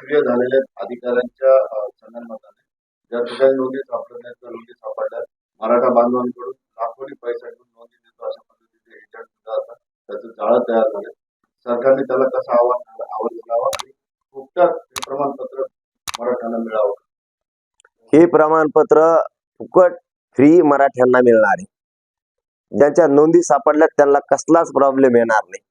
सक्रिय झालेल्या अधिकाऱ्यांच्या अ, ज्या ठिकाणी नोंदी सापडण्याच्या नोंदी सापडल्या. मराठा बांधवांकडून लाखोनी पैसा घेऊन नोंदी देतो अशा पद्धतीचे एजंट सुद्धा आता त्याचं जाळं तयार झाले सरकारने त्याला कसं आवाज आवाज घालावा आणि हे प्रमाणपत्र मराठ्यांना मिळावं? हे प्रमाणपत्र फुकट फ्री मराठ्यांना मिळणार आहे. ज्यांच्या नोंदी सापडल्यात त्यांना कसलाच प्रॉब्लेम येणार नाही.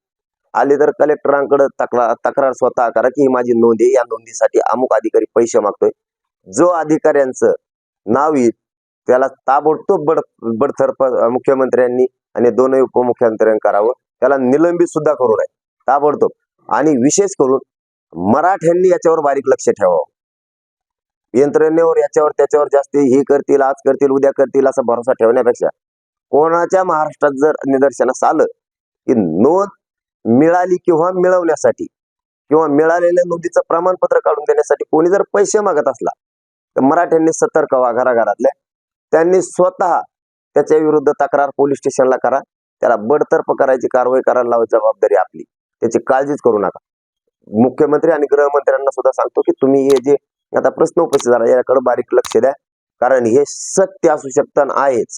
आले तर कलेक्टरांकडे तक्रार तक्रार स्वतः करा की ही माझी नोंद आहे. या नोंदीसाठी अमुक अधिकारी पैसे मागतोय. जो अधिकाऱ्यांचं नाव येईल त्याला ताबडतोब बड बडथरप मुख्यमंत्र्यांनी आणि दोनही उपमुख्यमंत्र्यांनी करावं. त्याला निलंबित सुद्धा करू नये. ताबडतोब. आणि विशेष करून मराठ्यांनी याच्यावर बारीक लक्ष ठेवावं. यंत्रणेवर याच्यावर त्याच्यावर जास्त हे करतील आज करतील उद्या करतील असा भरोसा ठेवण्यापेक्षा कोणाच्या महाराष्ट्रात जर निदर्शनास आलं की नोंद मिळाली किंवा मिळवण्यासाठी किंवा मिळालेल्या नोंदीचं प्रमाणपत्र काढून देण्यासाठी कोणी जर पैसे मागत असला तर मराठ्यांनी सतर्क व्हा घराघरातल्या. त्यांनी स्वतः त्याच्या विरुद्ध तक्रार पोलीस स्टेशनला करा. त्याला बडतर्फ करायची कारवाई करायला लावायची जबाबदारी आपली. त्याची काळजीच करू नका. मुख्यमंत्री आणि गृहमंत्र्यांना सुद्धा सांगतो की तुम्ही हे जे आता प्रश्न उपस्थित झाला याकडे बारीक लक्ष द्या. कारण हे सत्य असू शकतं आहेच.